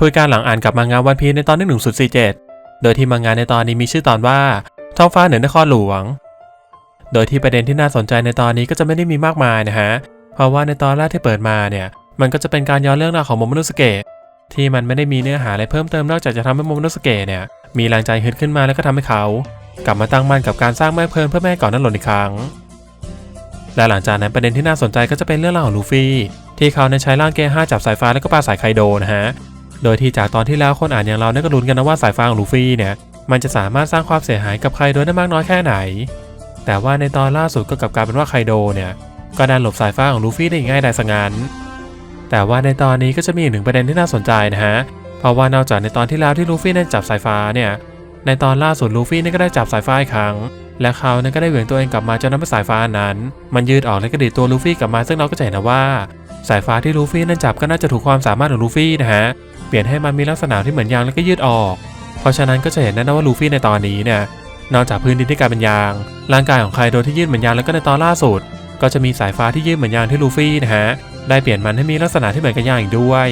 คุยการหลังอ่านกับมังงะวันพีในตอนที่1047โดยที่มังงะในตอนนี้มีชื่อตอนว่าท้องฟ้าเหนือนครหลวง โดยที่ประเด็นที่น่าสนใจในตอนนี้ก็จะไม่ได้มีมากมายนะฮะ เพราะว่าในตอนแรกที่เปิดมาเนี่ย มันก็จะเป็นการย้อนเรื่องราวของโมโมโนสเกะที่มันไม่ได้มีเนื้อหาอะไรเพิ่มเติมนอกจากจะทำให้โมโมโนสเกะเนี่ยมีแรงใจฮึดขึ้นมาแล้วก็ทำให้เขา กลับมาตั้งมั่นกับการสร้างแม่เพลินเพื่อแม่ก่อนนั้นหล่นอีกครั้ง และหลังจากนั้นประเด็นที่น่าสนใจก็จะเป็นเรื่องราวของลูฟี่ที่เขาในใช้ร่างเกห้าจับสายฟ้าแล้วก็ปาสายไคโดนะฮะ โดยที่จากตอนที่แล้วคนอ่านอย่างเราเนี่ยก็ลุ้นกันนะว่าสายฟ้าของลูฟี่เนี่ยมันจะสามารถสร้างความเสียหายกับไคโดได้มากน้อยแค่ไหน แต่ว่าในตอนล่าสุดก็กลับกลายเป็นว่าไคโดเนี่ยก็ดันหลบสายฟ้าของลูฟี่ได้ง่ายดายสงันแต่ว่าในตอนนี้ก็จะมีหนึ่งประเด็นที่น่าสนใจนะฮะ เพราะว่านอกจากในตอนที่แล้วที่ลูฟี่ได้จับสายฟ้าเนี่ย ในตอนล่าสุดลูฟี่เนี่ยก็ได้จับสายฟ้าอีกครั้ง และเขาเนี่ยก็ได้เหวี่ยงตัวเองกลับมาจนทำสายฟ้านั้น มันยืดออกและกระดิกตัวลูฟี่กลับมาซึ่งเราก็จะเห็นนะว่า สายฟ้าที่ลูฟี่นั้นจับก็น่าจะถูกความสามารถของลูฟี่นะฮะ ปลี่ยนให้มันมีลักษณะที่เหมือนยางแล้วก็ยืดออก เพราะฉะนั้นก็จะเห็นได้นะว่าลูฟี่ในตอนนี้เนี่ยนอกจากพื้นดินที่กลายเป็นยาง ร่างกายของไคโดที่ยืดเหมือนยางแล้วก็ในตอนล่าสุด ก็จะมีสายฟ้าที่ยืดเหมือนยางที่ลูฟี่นะฮะได้เปลี่ยนมันให้มีลักษณะที่เหมือนกับยางอีกด้วย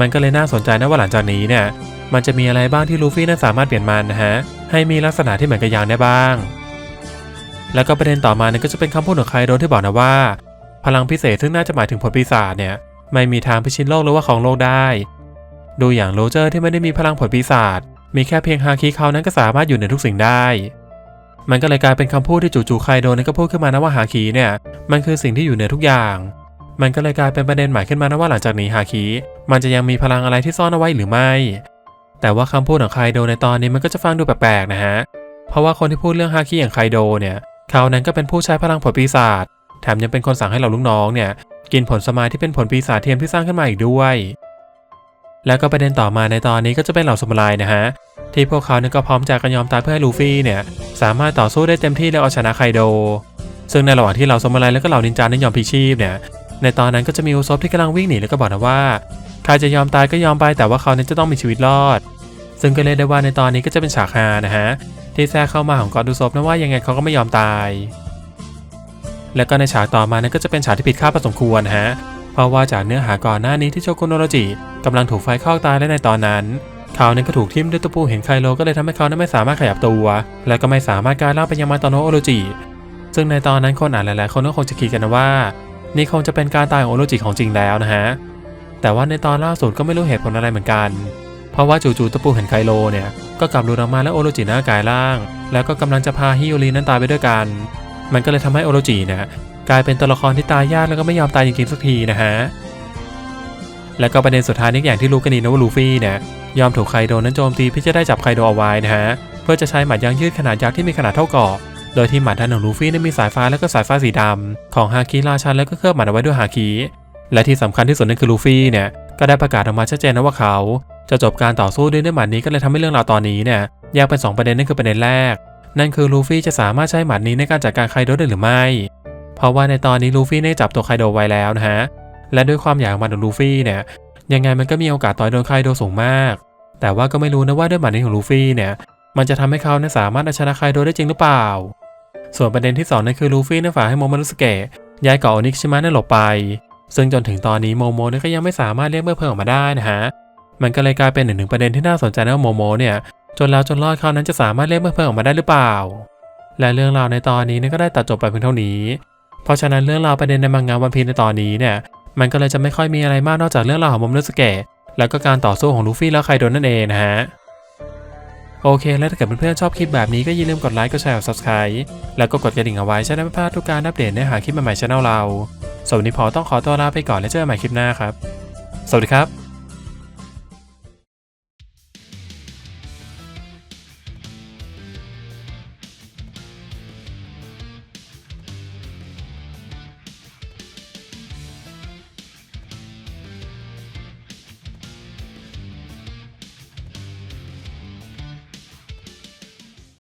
มันก็เลยน่าสนใจนะว่าหลังจากนี้เนี่ยมันจะมีอะไรบ้างที่ลูฟี่นั้นสามารถเปลี่ยนมันนะฮะให้มีลักษณะที่เหมือนกับยางได้บ้าง แล้วก็ประเด็นต่อมาเนี่ยก็จะเป็นคำพูดของไคโดที่บอกนะว่า พลังพิเศษซึ่งน่าจะหมายถึงผลปีศาจเนี่ยไม่มีทางพิชิตโลกหรือว่าของโลกได้ ดูอย่างโรเจอร์ที่ไม่ได้มีพลังผลปีศาจ มีแค่เพียงฮาคิเขานั้นก็สามารถอยู่เหนือทุกสิ่งได้ มันก็เลยกลายเป็นคำพูดที่จู่ๆไคโดนก็พูดขึ้นมานะว่าฮาคิเนี่ย มันคือสิ่งที่อยู่เหนือทุกอย่าง มันก็เลยกลายเป็นประเด็นใหม่ขึ้นมานะว่าหลังจากนี้ฮาคิมันจะยังมีพลังอะไรที่ซ่อนเอาไว้หรือไม่ แต่ว่าคำพูดของไคโดในตอนนี้มันก็จะฟังดูแปลกๆนะฮะ เพราะว่าคนที่พูดเรื่องฮาคิอย่างไคโดเนี่ย เขานั้นก็เป็นผู้ใช้พลังผลปีศาจ แถมยังเป็นคนสั่งให้เหล่าลูกน้องเนี่ยกินผลสมาที่เป็นผลปีศาจเทียมที่สร้างขึ้นมาอีกด้วย แล้วก็ประเด็นต่อมาในตอนนี้ก็จะเป็นเหล่าสมุไรนะฮะที่พวกเขาเนี่ยก็พร้อมใจกันยอมตายเพื่อให้ลูฟี่เนี่ยสามารถต่อสู้ได้เต็มที่และเอาชนะไคโด ซึ่งในระหว่างที่เหล่าสมุไรแล้วก็เหล่านินจานั้นยอมพลีชีพเนี่ยในตอนนั้นก็จะมีอุซบที่กำลังวิ่งหนีแล้วก็บอกนะว่าใครจะยอมตายก็ยอมไปแต่ว่าเขาเนี่ยจะต้องมีชีวิตรอด ซึ่งก็เรียได้ว่าในตอนนี้ก็จะเป็นฉากฮานะฮะที่แทรกเข้ามาของกอดูซบนะว่ายังไงเขาก็ไม่ยอมตาย แล้วก็ในฉากต่อมานั้นก็จะเป็นฉากที่ผิดคาดพอสมควรฮะ ราะว่าจากเนื้อหาก่อนหน้านี้ที่โชโกโนโรจิกำลังถูกไฟคลอกตายและในตอนนั้น เขานั้นก็ถูกทิ่มด้วยตะปูเห็นไคโลก็เลยทำให้เขานั้นไม่สามารถขยับตัว และก็ไม่สามารถกายร่างเป็นยามาตโนโอโรจิ ซึ่งในตอนนั้นคนอ่านหลายๆ คนก็คงจะคิดกันว่า นี่คงจะเป็นการตายของโอโรจิของจริงแล้วนะฮะ แต่ว่าในตอนล่าสุดก็ไม่รู้เหตุผลอะไรเหมือนกัน เพราะว่าจู่ๆตะปูเห็นไคโลเนี่ยก็กลับหลุดออกมาแล้วโอโรจิหน้ากายร่าง แล้วก็กำลังจะพาฮิโอรีนั้นตายไปด้วยกัน มันก็เลยทำให้โอโรจิเนี่ย กลายเป็นตัวละครที่ตายยากแล้วก็ไม่ยอมตายจริงๆสักทีนะฮะ แล้วก็ประเด็นสุดท้ายนี่อย่างที่รู้กันดีนะว่าลูฟี่เนี่ยยอมถูกไคโดนั้นโจมตีเพื่อจะได้จับไคโดเอาไว้นะฮะ เพื่อจะใช้หมัดยางยืดขนาดยักษ์ที่มีขนาดเท่าเกาะโดยที่หมัดด้านของลูฟี่นั้นมีสายฟ้าแล้วก็สายฟ้าสีดำของฮาคิราชันแล้วก็เคลือบหมัดเอาไว้ด้วยฮาคิและที่สำคัญที่สุดนั่นคือลูฟี่เนี่ยก็ได้ประกาศออกมาชัดเจนนะว่าเขาจะจบการต่อสู้ด้วยด้วยหมัดนี้ก็เลยทำให้เรื่องราวตอนนี้เนี่ยแยกเป็นสองประเด็นนั่นคือประเด็นแรก นั่นคือลูฟี่จะสามารถใช้หมัดนี้ในการจัดการไคโดได้หรือไม่ เพราะว่าในตอนนี้ลูฟี่ได้จับตัวไคโดไว้แล้วนะฮะ และด้วยความอยากมันของลูฟี่เนี่ย ยังไงมันก็มีโอกาสต่อยโดนไคโดสูงมาก แต่ว่าก็ไม่รู้นะว่าด้วยหมัดนี้ของลูฟี่เนี่ย มันจะทำให้เขาเนี่ยสามารถเอาชนะไคโดได้จริงหรือเปล่า ส่วนประเด็นที่สองนั่นคือลูฟี่เนี่ยฝากให้โมโมนุสเกะย้ายเกาะอนิกชิมะเนี่ยหลบไป ซึ่งจนถึงตอนนี้โมโมเนี่ยก็ยังไม่สามารถเรียกเมื่อเพลิงออกมาได้นะฮะ มันก็เลยกลายเป็นหนึ่งถึงประเด็นที่น่าสนใจนะว่าโมโมเนี่ย จนแล้วจนรอดเขานั้นจะสามารถเรียกเมื่อเพลิงออกมาได้หรือเปล่า และเรื่องราวในตอนนี้นก็ได้ตัดจบไปเพียงเท่านี้ เพราะฉะนั้นเรื่องราวประเด็นในมังงะวันพีในตอนนี้เนี่ย มันก็เลยจะไม่ค่อยมีอะไรมากนอกจากเรื่องราวของมโมนุสเกะแล้วก็การต่อสู้ของลูฟี่และไคโดนั่นเองนะฮะ โอเค แล้วถ้าเกิดเพื่อนๆชอบคลิปแบบนี้ก็อย่าลืมกดไลค์ กดแชร์ กด subscribe แล้วก็กดกระดิ่งเอาไว้จะได้ไม่พลาดทุกการอัปเดตเนื้อหาคลิปใหม่ๆช่องเราสวัสดีพอต้องขอตัวลาไปก่อนแล้วเจอกันใหม่คลิปหน้าครับ สวัสดีครับ